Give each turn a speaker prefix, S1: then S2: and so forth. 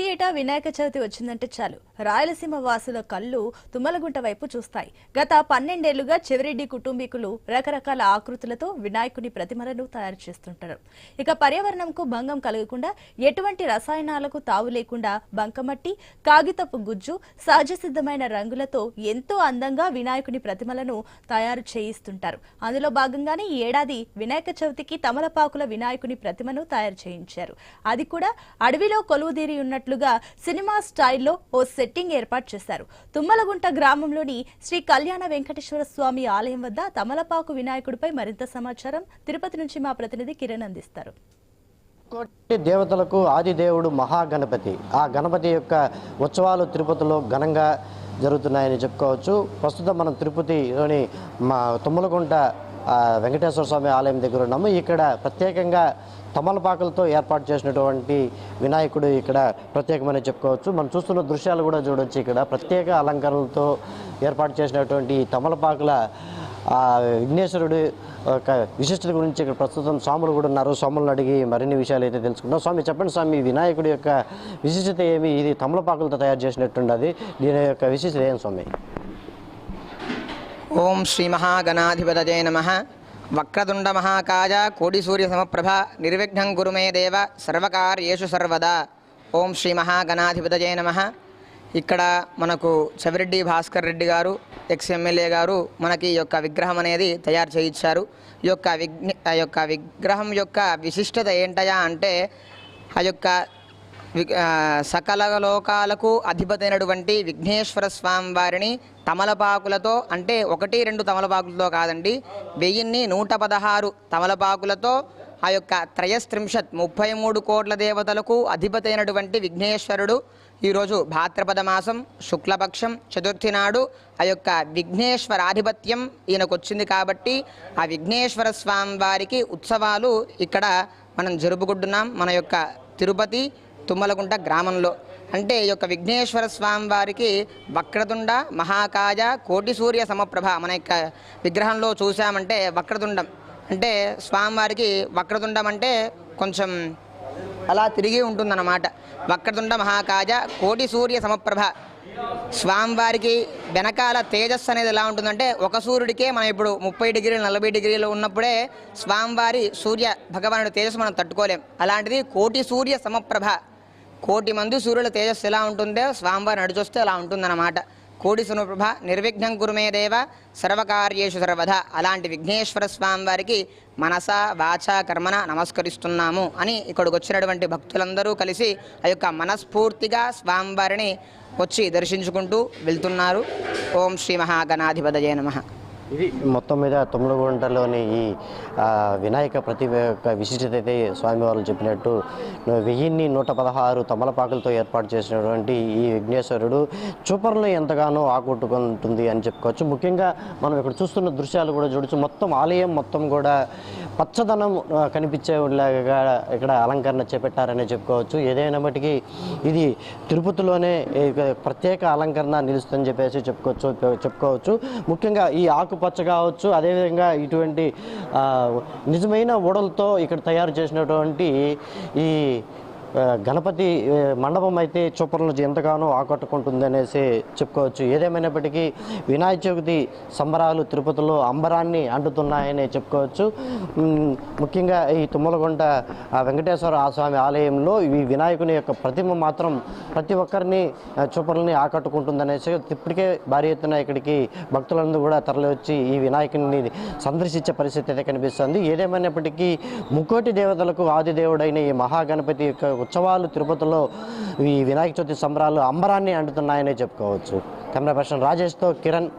S1: ప్రతి ఏటా వినాయక చవితి వచ్చిందంటే చాలు. రాయలసీమ వాసుల కళ్ళు తుమ్మలగుంట వైపు చూస్తాయి. గత పన్నెండేళ్ళుగా చెవిరెడ్డి కుటుంబీకులు రకరకాల ఆకృతులతో వినాయకుని ప్రతిమలను తయారు చేస్తుంటారు. ఇక పర్యావరణంకు భంగం కలగకుండా ఎటువంటి రసాయనాలకు తావు లేకుండా బంకమట్టి కాగితపు గుజ్జు సహజ సిద్ధమైన రంగులతో ఎంతో అందంగా వినాయకుని ప్రతిమలను తయారు చేయిస్తుంటారు. అందులో భాగంగానే ఈ ఏడాది వినాయక చవితికి తమలపాకుల వినాయకుని ప్రతిమను తయారు చేయించారు. అది కూడా అడవిలో కొలువుదీరి ఉన్నట్లుగా సినిమా స్టైల్లో ఓ సెట్టింగ్ ఏర్పాటు చేశారు. తుమ్మలగుంట గ్రామంలోని శ్రీ కళ్యాణ వెంకటేశ్వర స్వామి ఆలయం వద్ద తమలపాకు వినాయకుడిపై మరింత సమాచారం తిరుపతి నుంచి మా ప్రతినిధి కిరణ్ అందిస్తారు.
S2: కోటి దేవతలకు ఆదిదేవుడు మహాగణపతి. ఆ గణపతి యొక్క ఉత్సవాలు తిరుపతిలో ఘనంగా జరుగుతున్నాయని చెప్పుకోవచ్చు. ప్రస్తుతం మనం తిరుపతిలోని మా తుమ్మలగుంట వెంకటేశ్వర స్వామి ఆలయం దగ్గర ఉన్నాము. ఇక్కడ ప్రత్యేకంగా తమలపాకులతో ఏర్పాటు చేసినటువంటి వినాయకుడు ఇక్కడ ప్రత్యేకమని చెప్పుకోవచ్చు. మనం చూస్తున్న దృశ్యాలు కూడా చూడొచ్చు ఇక్కడ. ప్రత్యేక అలంకరణలతో ఏర్పాటు చేసినటువంటి తమలపాకుల విఘ్నేశ్వరుడు ఒక విశిష్టత గురించి ఇక్కడ ప్రస్తుతం స్వాములు కూడా ఉన్నారు. స్వాములను అడిగి మరిన్ని విషయాలు అయితే తెలుసుకుందాం. స్వామి చెప్పండి స్వామి వినాయకుడి యొక్క విశిష్టత ఏమి? ఇది తమలపాకులతో తయారు చేసినట్టుండది. దీని యొక్క విశిష్టత ఏం స్వామి?
S3: ఓం శ్రీ మహాగణాధిపతజే నమ. వక్రతుండ మహాకాయ కోడి సూర్య సమప్రభ నిర్విఘ్నం గురుమే దేవ సర్వకార్యేషు సర్వదా. ఓం శ్రీ మహాగణాధిపతజే నమ. ఇక్కడ మనకు చెవిరెడ్డి భాస్కర్ రెడ్డి గారు ఎక్స్ ఎమ్మెల్యే గారు మనకి ఈ యొక్క విగ్రహం అనేది తయారు చేయించారు. ఈ యొక్క విఘ్న ఆ యొక్క విగ్రహం యొక్క విశిష్టత ఏంటయా అంటే ఆ యొక్క సకల లోకాలకు అధిపతైనటువంటి విఘ్నేశ్వర స్వామి వారిని తమలపాకులతో అంటే ఒకటి రెండు తమలపాకులతో కాదండి వెయ్యిన్ని నూట పదహారు తమలపాకులతో ఆ యొక్క త్రయస్త్రింశత్ ముప్పై మూడు కోట్ల దేవతలకు అధిపతైనటువంటి విఘ్నేశ్వరుడు ఈరోజు భాద్రపద మాసం శుక్లపక్షం చతుర్థి నాడు ఆ యొక్క విఘ్నేశ్వరాధిపత్యం ఈయనకు వచ్చింది కాబట్టి ఆ విఘ్నేశ్వర స్వామి వారికి ఉత్సవాలు ఇక్కడ మనం జరుపుకుంటున్నాం. మన యొక్క తిరుపతి తుమ్మలగుంట గ్రామంలో. అంటే ఈ యొక్క విఘ్నేశ్వర స్వామి వారికి వక్రతుండ మహాకాయ కోటి సూర్య సమప్రభ మన యొక్క విగ్రహంలో చూసామంటే వక్రతుండం. అంటే స్వామివారికి వక్రతుండం అంటే కొంచెం అలా తిరిగి ఉంటుందన్నమాట. వక్రతుండ మహాకాయ కోటి సూర్య సమప్రభ. స్వామివారికి వెనకాల తేజస్సు అనేది ఎలా ఉంటుందంటే ఒక సూర్యుడికే మనం ఇప్పుడు ముప్పై డిగ్రీలు నలభై డిగ్రీలు ఉన్నప్పుడే స్వామివారి సూర్య భగవానుడి తేజస్సు మనం తట్టుకోలేం. అలాంటిది కోటి సూర్య సమప్రభ. కోటి మంది సూర్యుల తేజస్సు ఎలా ఉంటుందో స్వామివారు నడిచొస్తే అలా ఉంటుందన్నమాట. కోటి సునుప్రభ నిర్విఘ్నం గురుమే దేవ సర్వకార్యేషు సర్వధ. అలాంటి విఘ్నేశ్వర స్వామి వారికి మనస వాచ కర్మన నమస్కరిస్తున్నాము అని ఇక్కడికి వచ్చినటువంటి భక్తులందరూ కలిసి ఆ యొక్క మనస్ఫూర్తిగా స్వామివారిని వచ్చి దర్శించుకుంటూ వెళ్తున్నారు. ఓం శ్రీ మహాగణాధిపతయ నమ.
S2: ఇది మొత్తం మీద తుమ్మలగుంటలోని ఈ వినాయక ప్రతి యొక్క విశిష్టత అయితే స్వామివారు చెప్పినట్టు వెయ్యిన్ని నూట పదహారు తమలపాకులతో ఏర్పాటు చేసినటువంటి ఈ విఘ్నేశ్వరుడు చూపర్లు ఎంతగానో ఆకట్టుకుంటుంది అని చెప్పుకోవచ్చు. ముఖ్యంగా మనం ఇక్కడ చూస్తున్న దృశ్యాలు కూడా చూడొచ్చు. మొత్తం ఆలయం మొత్తం కూడా పచ్చదనం కనిపించే కనిపించేలాగా ఇక్కడ అలంకరణ చేపట్టారనే చెప్పుకోవచ్చు. ఏదైనప్పటికీ ఇది తిరుపతిలోనే ప్రత్యేక అలంకరణ నిలుస్తుందని చెప్పేసి చెప్పుకోవచ్చు చెప్పుకోవచ్చు. ముఖ్యంగా ఈ ఆకుపచ్చ కావచ్చు అదేవిధంగా ఇటువంటి నిజమైన ఓడలతో ఇక్కడ తయారు చేసినటువంటి ఈ గణపతి మండపం అయితే చూపర్లను ఎంతగానో ఆకట్టుకుంటుంది అనేసి చెప్పుకోవచ్చు. ఏదేమైనప్పటికీ వినాయక చవితి సంబరాలు తిరుపతిలో అంబరాన్ని అంటుతున్నాయని చెప్పుకోవచ్చు. ముఖ్యంగా ఈ తుమ్మలగుంట వెంకటేశ్వర ఆ స్వామి ఆలయంలో ఈ వినాయకుని యొక్క ప్రతిమ మాత్రం ప్రతి ఒక్కరిని ఆ, ఆకట్టుకుంటుంది ఆకట్టుకుంటుందనేసి ఇప్పటికే భారీ ఎత్తున ఇక్కడికి భక్తులందరూ కూడా తరలివచ్చి ఈ వినాయకుని సందర్శించే పరిస్థితి అయితే కనిపిస్తుంది. ఏదేమైనప్పటికీ ముక్కోటి దేవతలకు ఆది దేవుడైన ఈ మహాగణపతి యొక్క ఉత్సవాలు తిరుపతిలో ఈ వినాయక చవితి సంబరాలు అంబరాన్ని అంటున్నాయనే చెప్పుకోవచ్చు. కెమెరా పర్సన్ రాజేష్తో కిరణ్.